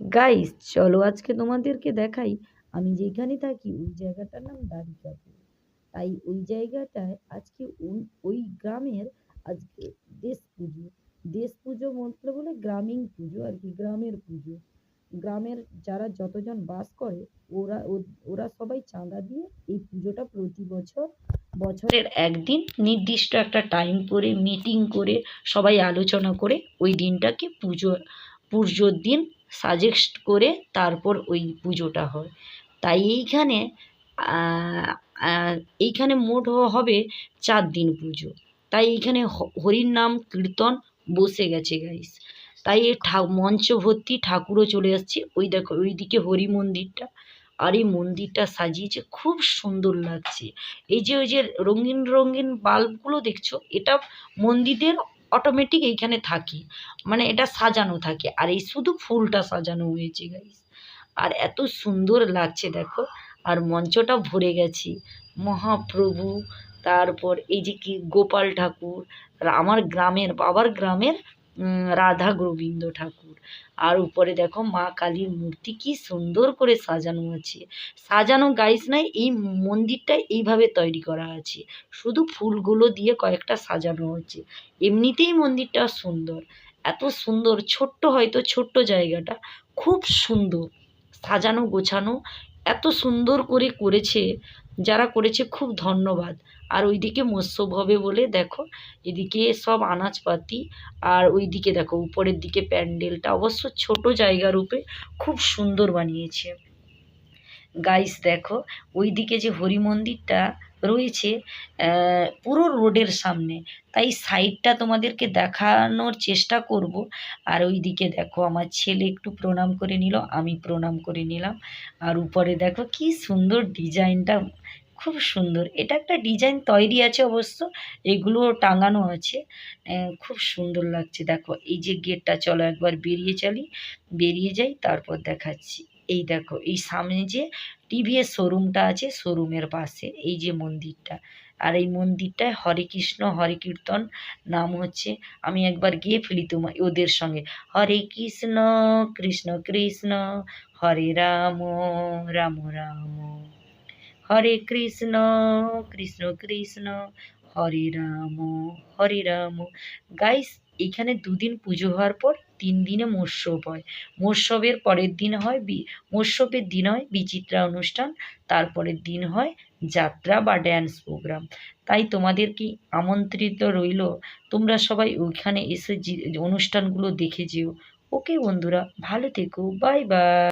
Guys চলো আজকে তোমাদেরকে দেখাই। আমি যেখানে থাকি, ওই জায়গাটার নাম দ্বারিকাপুর তাই ওই জায়গাটায় আজকে ওই ওই গ্রামের আজকে দেশ পুজো। দেশ পুজো মতলব হলো গ্রামীণ পুজো আর কি, গ্রামের পুজো। গ্রামের যারা যতজন বাস করে, ওরা ওরা সবাই চাঁদা দিয়ে এই পুজোটা প্রতি বছর, বছরের একদিন নির্দিষ্ট একটা টাইম করে মিটিং করে, সবাই আলোচনা করে ওই দিনটাকে পুজো, পুজোর দিন সাজেস্ট করে তারপর ওই পুজোটা হয়। তাই এইখানে এইখানে মোট হবে চার দিন পুজো। তাই এইখানে হরির নাম কীর্তন বসে গেছে গাইস তাই এই মঞ্চ ভর্তি ঠাকুরও চলে আসছে। ওই দেখো, ওইদিকে হরি মন্দিরটা আর এই মন্দিরটা সাজিয়েছে। খুব সুন্দর লাগছে। এই যে, ওই যে রঙিন রঙিন বাল্বগুলো দেখছ, এটা মন্দিরের অটোমেটিক এইখানে থাকে। মানে এটা সাজানো থাকে। আর এই শুধু ফুলটা সাজানো হয়েছে গাইস আর এত সুন্দর লাগছে, দেখো। আর মঞ্চটা ভরে গেছে। মহাপ্রভু, তারপর এই যে কি গোপাল ঠাকুর, আর আমার গ্রামের, বাবার গ্রামের রাধা গোবিন্দ ঠাকুর। আর উপরে দেখো মা কালীর মূর্তি কি সুন্দর করে সাজানো আছে। সাজানো গাইস নাই, এই মন্দিরটা এইভাবে তৈরি করা আছে। শুধু ফুলগুলো দিয়ে কয়েকটা সাজানো হচ্ছে। এমনিতেই মন্দিরটা সুন্দর। এত সুন্দর, ছোট্ট হয়তো ছোট্ট জায়গাটা। খুব সুন্দর। সাজানো গোছানো এত সুন্দর করে করেছে, যারা করেছে খুব ধন্যবাদ। আর ওইদিকে মৎস্যব হবে বলে দেখো, এদিকে সব আনাজপাতি, আর ওইদিকে দেখো উপরের দিকে প্যান্ডেলটা অবশ্য ছোট জায়গা রূপে খুব সুন্দর বানিয়েছে। গাইস দেখো, ওইদিকে যে হরি মন্দিরটা রয়েছে পুরো রোডের সামনে। তাই সাইডটা তোমাদেরকে দেখানোর চেষ্টা করব। আর ওই দিকে দেখো, আমার ছেলে একটু প্রণাম করে নিল, আমি প্রণাম করে নিলাম। আর উপরে দেখো, কি সুন্দর ডিজাইনটা, খুব সুন্দর। এটা একটা ডিজাইন তৈরি আছে অবশ্য এগুলো টাঙানো আছে। খুব সুন্দর লাগছে। দেখো, এই যে গেটটা, চলো একবার বেরিয়ে চলি। বেরিয়ে যাই, তারপর দেখাচ্ছি। এই দেখো, এই সামনে যে টিভিএস শোরুমটা আছে শোরুমের পাশে, এই যে মন্দিরটা। আর এই মন্দিরটায় হরে কৃষ্ণ, হরে কীর্তন নাম হচ্ছে। আমি একবার গিয়ে ফেলি তোমার ওদের সঙ্গে। হরে কৃষ্ণ কৃষ্ণ কৃষ্ণ, হরে রাম রাম রাম। হরে কৃষ্ণ কৃষ্ণ কৃষ্ণ হরে রাম হরে রাম। গাইস এইখানে দুদিন পুজো হওয়ার পর তিন দিনে মৎস্যব হয়। মৎস্যবের পরের দিন হয় বি মৎস্যবের দিন হয় বিচিত্রা অনুষ্ঠান, তারপরের দিন হয় যাত্রা বা ড্যান্স প্রোগ্রাম তাই তোমাদের কি আমন্ত্রিত রইল? তোমরা সবাই ওইখানে এসে অনুষ্ঠানগুলো দেখে যেও। ওকে বন্ধুরা, ভালো থেকো বাই বাই